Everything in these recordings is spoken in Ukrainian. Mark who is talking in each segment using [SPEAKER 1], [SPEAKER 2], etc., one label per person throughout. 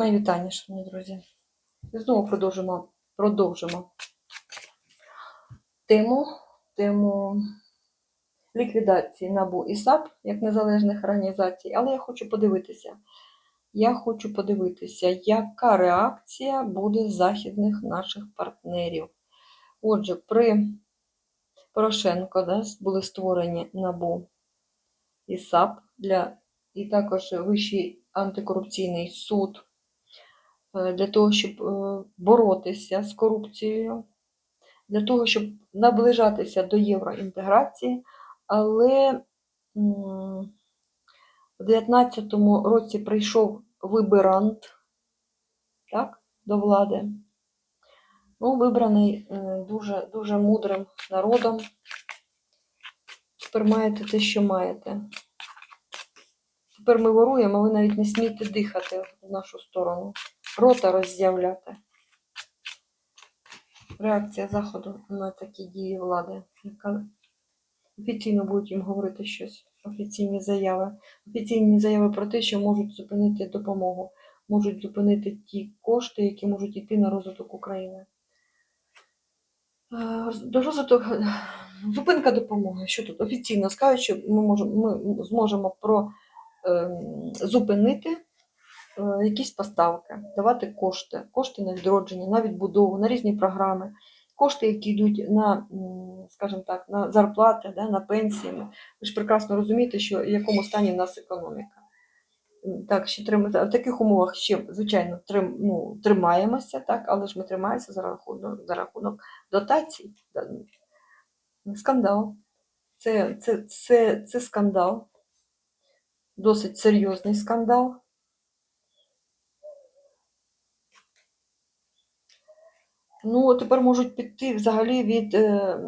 [SPEAKER 1] Мої вітання, шановні друзі. І знову продовжимо, продовжимо тему, тему ліквідації НАБУ і САП як незалежних організацій, але я хочу подивитися. Я хочу подивитися, яка реакція буде західних наших партнерів. Отже, при Порошенко да, були створені НАБУ і САП для, і також Вищий антикорупційний суд для того, щоб е, боротися з корупцією, для того, щоб наближатися до євроінтеграції, але в 19-му році прийшов вибирант так, до влади. Ну, вибраний е, дуже, дуже мудрим народом. Тепер маєте те, що маєте. Тепер ми воруємо, ви навіть не смієте дихати в нашу сторону. Рота роззявляти. Реакція Заходу на такі дії влади, яка офіційно будуть їм говорити щось. Офіційні заяви. Офіційні заяви про те, що можуть зупинити допомогу, можуть зупинити ті кошти, які можуть йти на розвиток України. Е, До розвиток зупинка допомоги. Що тут офіційно скажуть, що ми можемо ми зможемо про ем, зупинити е, якісь поставки, давати кошти, кошти на відродження, на відбудову, на різні програми, кошти, які йдуть на, скажімо так, на зарплати, да, на пенсії. Ви ж прекрасно розумієте, що в якому стані в нас економіка. Так, ще трим... в таких умовах ще, звичайно, трим... ну, тримаємося, так, але ж ми тримаємося за рахунок, за рахунок дотацій. Скандал. Це, це, це, це скандал. Досить серйозний скандал. Ну, тепер можуть піти взагалі від е,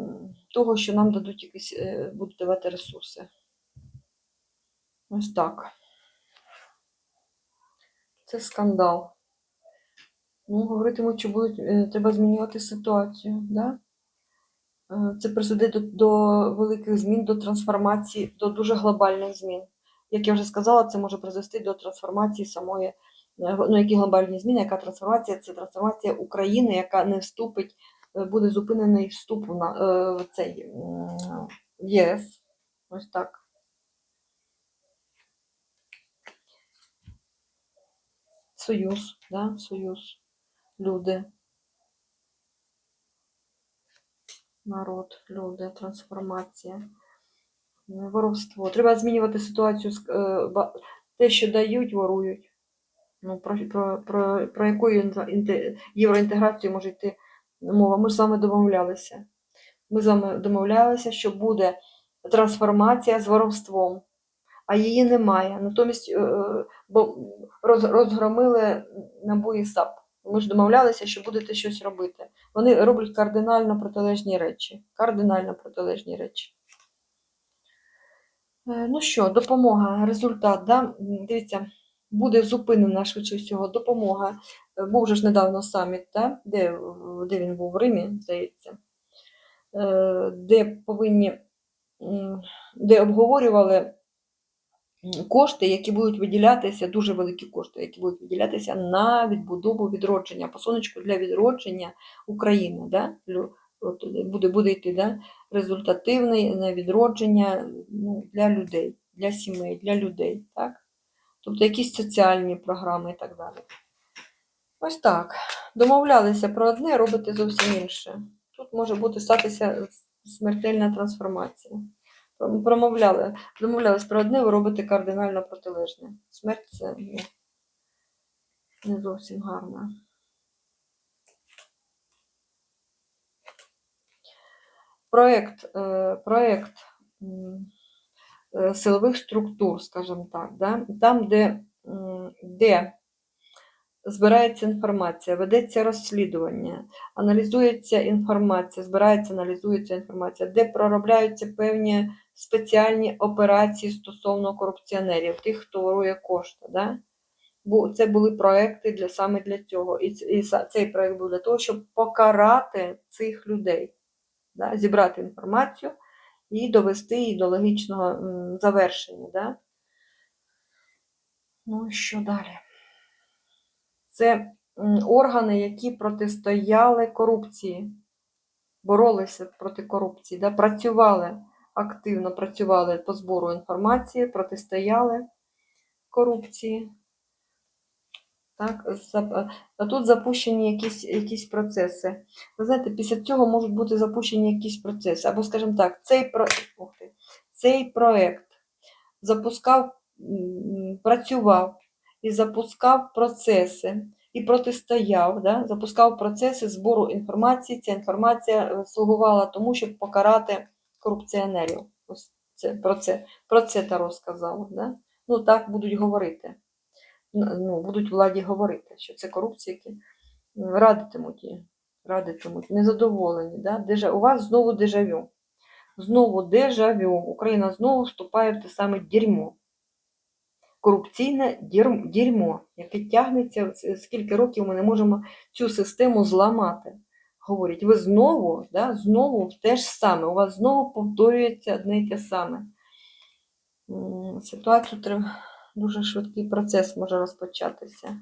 [SPEAKER 1] того, що нам дадуть якісь, е, будуть давати ресурси. Ось так. Це скандал. Ну, говоритимуть, що будуть, е, треба змінювати ситуацію. Да? Е, Це призведе до, до великих змін, до трансформації, до дуже глобальних змін. Як я вже сказала, це може призвести до трансформації самої, ну, які глобальні зміни, яка трансформація? Це трансформація України, яка не вступить, е, буде зупинений вступ на, е, в цей в ЄС. Ось так. Союз, да? Союз, люди. Народ, люди, трансформація, е, воровство. Треба змінювати ситуацію, е, те, що дають, ворують. Ну, про, про, про, про яку інте- інте- євроінтеграцію може йти мова? Ми ж з вами домовлялися. Ми з вами домовлялися, що буде трансформація з воровством, а її немає. Натомість е, е, бо роз, розгромили НАБУ САП. Ми ж домовлялися, що будете щось робити. Вони роблять кардинально протилежні речі. Кардинально протилежні речі. Е, Ну що, допомога, результат. Да? Дивіться, буде зупинена швидше всього допомога. Е, Був же ж недавно саміт, да? де, де він був в Римі, здається, Е, де повинні, де обговорювали кошти, які будуть виділятися, дуже великі кошти, які будуть виділятися на відбудову відродження, по сонечку для відродження України. Да? От буде, буде йти да? результативне на відродження ну, для людей, для сімей, для людей. Так? Тобто якісь соціальні програми і так далі. Ось так. Домовлялися про одне, робите зовсім інше. Тут може бути статися смертельна трансформація. Промовляли, домовлялись про одне, ви робите кардинально протилежне. Смерть це ну, не зовсім гарно. Проект, е, е, силових структур, скажімо так, да? там, де, де збирається інформація, ведеться розслідування, аналізується інформація, збирається, аналізується інформація, де проробляються певні спеціальні операції стосовно корупціонерів, тих, хто ворує кошти. Да? Бо це були проекти для саме для цього. І, і цей проект був для того, щоб покарати цих людей, да? зібрати інформацію і довести її до логічного завершення. Да? Ну, що далі? Це органи, які протистояли корупції, боролися проти корупції, да? працювали активно працювали по збору інформації, протистояли корупції. Так, тут запущені якісь, якісь процеси. Ви знаєте, після цього можуть бути запущені якісь процеси. Або, скажімо так, цей, про... Ух ти. цей проект запускав, працював і запускав процеси, і протистояв, да? запускав процеси збору інформації. Ця інформація е, слугувала тому, щоб покарати корупціонерів. Ось це, про це, про це Таро сказала. Да? Ну, так будуть говорити. Ну, будуть владі говорити, що це корупція, які радитимуть радитимуть, незадоволені. Да? Дежа... У вас знову дежавю. Знову дежавю. Україна знову вступає в те саме дерьмо. Корупційне дерьмо, яке тягнеться, скільки років ми не можемо цю систему зламати. Говорять, ви знову, да, знову те ж саме, у вас знову повторюється одне й те саме. Ситуацію треба, дуже швидкий процес може розпочатися.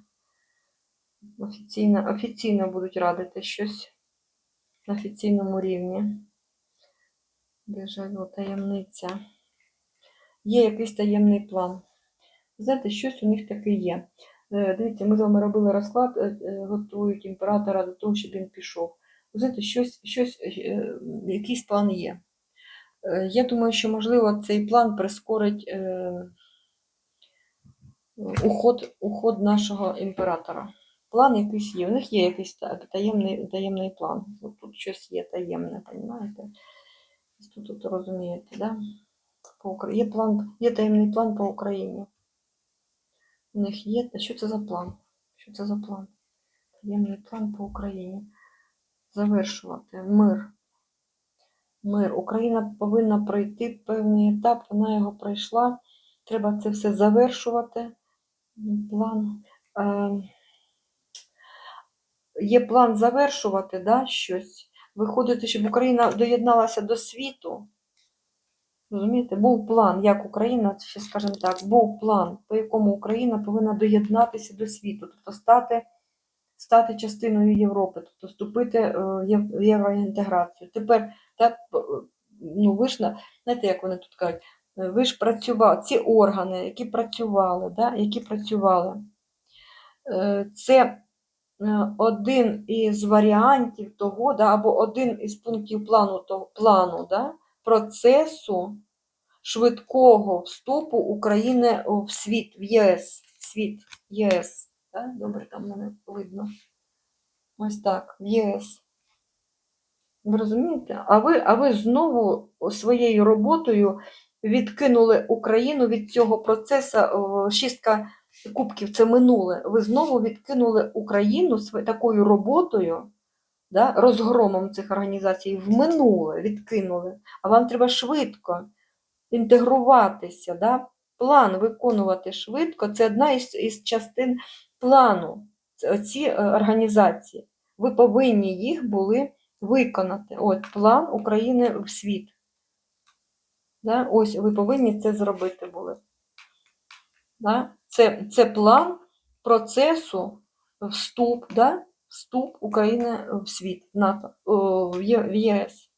[SPEAKER 1] Офіційно, офіційно будуть радити щось на офіційному рівні. Дежавю, таємниця. Є якийсь таємний план. Знаєте, щось у них таке є. Е, Дивіться, ми з вами робили розклад, е, е, готують імператора до того, щоб він пішов. Знаєте, щось, щось, якийсь план є. Я думаю, що, можливо, цей план прискорить уход, уход нашого імператора. План якийсь є. У них є якийсь таємний, таємний план. От тут щось є таємне, розумієте? Тут, тут розумієте, да? По є, план, є таємний план по Україні. У них є. Що це за план? Що це за план? Таємний план по Україні. Завершувати мир. Мир. Україна повинна пройти певний етап, вона його пройшла. Треба це все завершувати. План. Е, є план завершувати да, щось. Виходити, щоб Україна доєдналася до світу. Розумієте, був план, як Україна, ще скажімо так, був план, по якому Україна повинна доєднатися до світу, тобто стати, стати частиною Європи, тобто вступити е, в євроінтеграцію. Тепер, так, ну, ви ж, на- знаєте, як вони тут кажуть, ви ж працювали, ці органи, які працювали, да, які працювали, е, це е, один із варіантів того, да, або один із пунктів плану, того, плану да, процесу швидкого вступу України в світ, в ЄС. Світ ЄС. Да? Добре, там мене видно. Ось так, в ЄС. Ви розумієте? А ви, а ви знову своєю роботою відкинули Україну від цього процесу. о, Шістка кубків це минуле. Ви знову відкинули Україну такою роботою, да, розгромом цих організацій в минуле відкинули. А вам треба швидко інтегруватися, да? план виконувати швидко. Це одна із, із частин плану. Ці е, організації. Ви повинні їх були виконати. От план України в світ. Да? Ось ви повинні це зробити були. Да? Це, це план процесу вступ, да? вступ України в світ, НАТО, в ЄС.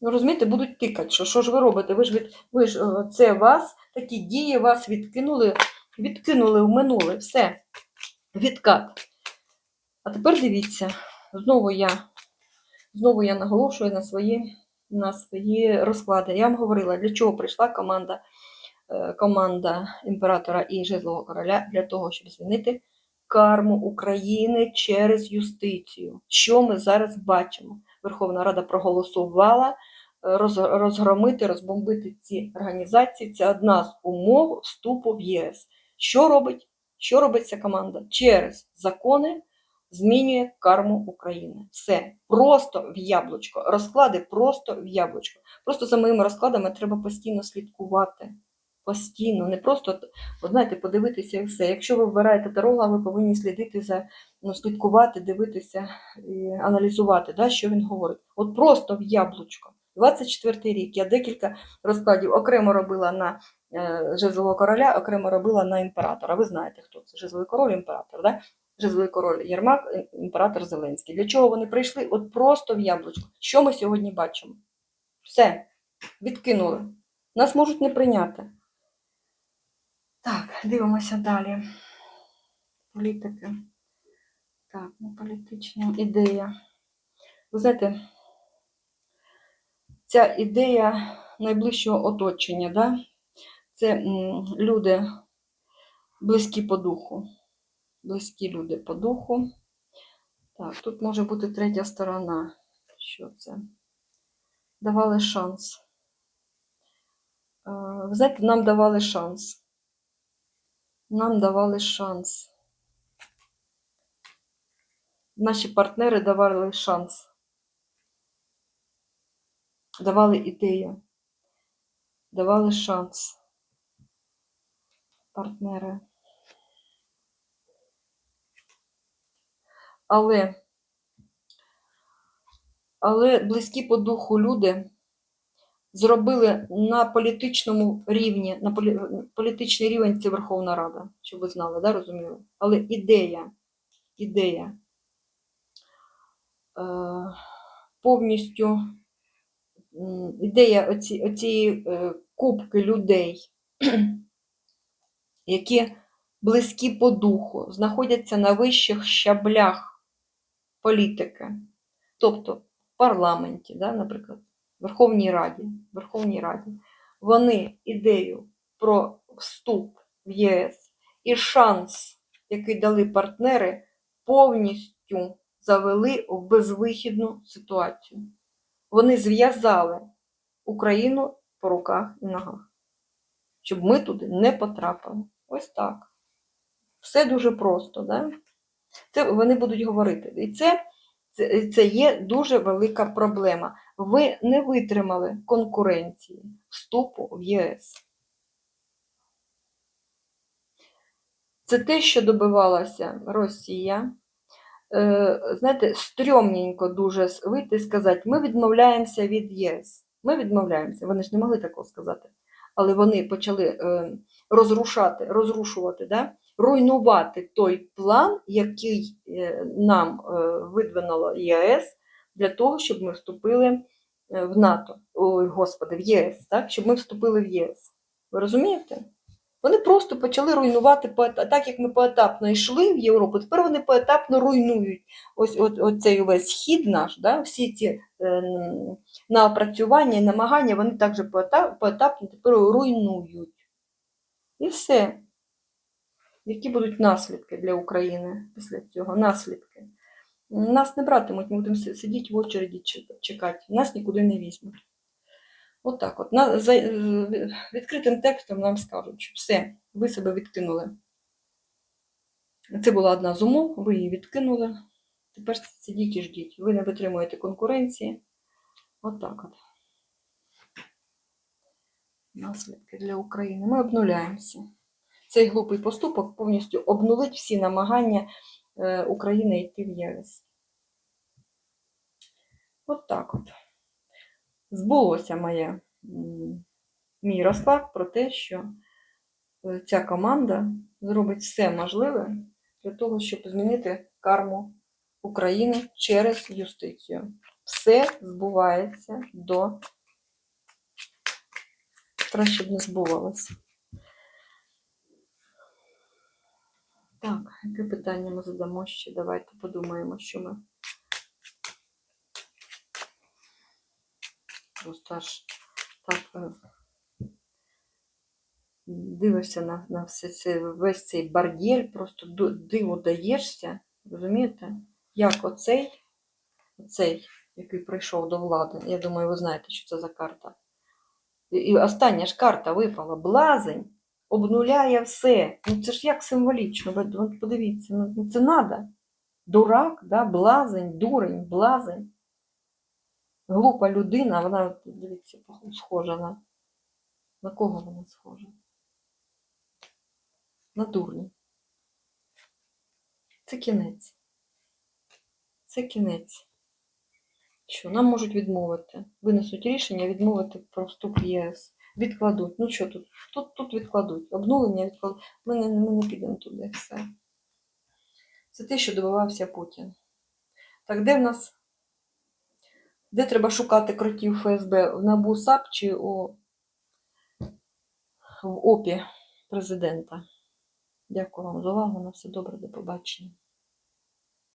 [SPEAKER 1] Ну, розумієте, будуть тикати, що що ж ви робите? Ви ж від ви ж це вас, такі дії вас відкинули, відкинули в минуле. Все, відкат. А тепер дивіться, знову я, знову я наголошую на свої, на свої розклади. Я вам говорила, для чого прийшла команда, е, команда імператора і Жезлового короля для того, щоб змінити карму України через юстицію. Що ми зараз бачимо? Верховна Рада проголосувала е, розгромити, розбомбити ці організації. Це одна з умов вступу в ЄС. Що робить? Що робить ця команда? Через закони змінює карму України. Все просто в яблучко. Розклади просто в яблучко. Просто за моїми розкладами треба постійно слідкувати. Постійно, не просто от, знаєте, подивитися і все. Якщо ви вибираєте таролога, ви повинні слідити за ну, слідкувати, дивитися і аналізувати, да, що він говорить. От просто в яблучко. 24 рік. Я декілька розкладів окремо робила на е, жезлового короля, окремо робила на імператора. Ви знаєте, хто це жезловий король, імператор. Да? Жезловий король Єрмак, е, імператор Зеленський. Для чого вони прийшли? От просто в яблучко. Що ми сьогодні бачимо? Все, відкинули. Нас можуть не прийняти. Так, дивимося далі. Політики. Так, ну, політична ідея. Ви знаєте, ця ідея найближчого оточення, да? це люди близькі по духу. Близькі люди по духу. Так, тут може бути третя сторона. Що це? Давали шанс. Е, Ви знаєте, нам давали шанс. Нам давали шанс. Наші партнери давали шанс. Давали ідею. Давали шанс. Партнери. Але, але близькі по духу люди зробили на політичному рівні, на полі, політичний рівень це Верховна Рада, щоб ви знали, да, розуміли? Але ідея, ідея е, повністю ідея оці, оцієї е, кубки людей, які близькі по духу, знаходяться на вищих щаблях політики, тобто в парламенті, да, наприклад, Верховній Раді, Верховній Раді, вони ідею про вступ в ЄС і шанс, який дали партнери, повністю завели в безвихідну ситуацію. Вони зв'язали Україну по руках і ногах, щоб ми туди не потрапили. Ось так. Все дуже просто, да? Це вони будуть говорити. І це, це, це є дуже велика проблема. Ви не витримали конкуренції вступу в ЄС. Це те, що добивалася Росія. Е, знаєте, стрьомненько дуже вийти і сказати, ми відмовляємося від ЄС. Ми відмовляємося. Вони ж не могли такого сказати. Але вони почали е, розрушати, розрушувати, да? руйнувати той план, який е, нам е, видвинуло ЄС для того, щоб ми вступили в НАТО, ой, господи, в ЄС, так? щоб ми вступили в ЄС. Ви розумієте? Вони просто почали руйнувати так, як ми поетапно йшли в Європу, тепер вони поетапно руйнують ось, от, оцей увесь хід наш, да? всі ці е, наопрацювання і намагання, вони також поетап, поетапно тепер руйнують. І все. Які будуть наслідки для України після цього? Наслідки. Нас не братимуть, ми будемо сидіти в очереді чекати. Нас нікуди не візьмуть. От от. На, за, е, відкритим текстом нам скажуть, що все, ви себе відкинули. Це була одна з умов, ви її відкинули. Тепер сидіть і ждіть. Ви не витримуєте конкуренції. От так от. Наслідки для України. Ми обнуляємося. Цей глупий поступок повністю обнулить всі намагання е, України йти в ЄС. От так от. Збулося моє, мій розклад про те, що е, ця команда зробить все можливе для того, щоб змінити карму України через юстицію. Все збувається до краще б не збувалося. Так, яке питання ми задамо ще? Давайте подумаємо, що ми. Просто аж так е, дивишся на, на все це, весь цей бардєль, просто диву даєшся, розумієте? Як оцей, оцей, який прийшов до влади. Я думаю, ви знаєте, що це за карта. І, остання ж карта випала. Блазень обнуляє все. Ну це ж як символічно. Подивіться, ну це надо. Дурак, да? блазень, дурень, блазень. Глупа людина, вона, дивіться, схожа на. На кого вона схожа? На дурня. Це кінець. Це кінець. Що нам можуть відмовити? Винесуть рішення відмовити про вступ в ЄС. Відкладуть. Ну що тут? Тут, тут відкладуть. Обнулення відкладуть. Ми не, ми не підемо туди. Все. Це те, що добивався Путін. Так де в нас? Де треба шукати кротів ФСБ? В НАБУ САП чи у в ОПі президента? Дякую вам за увагу. На все добре, до побачення.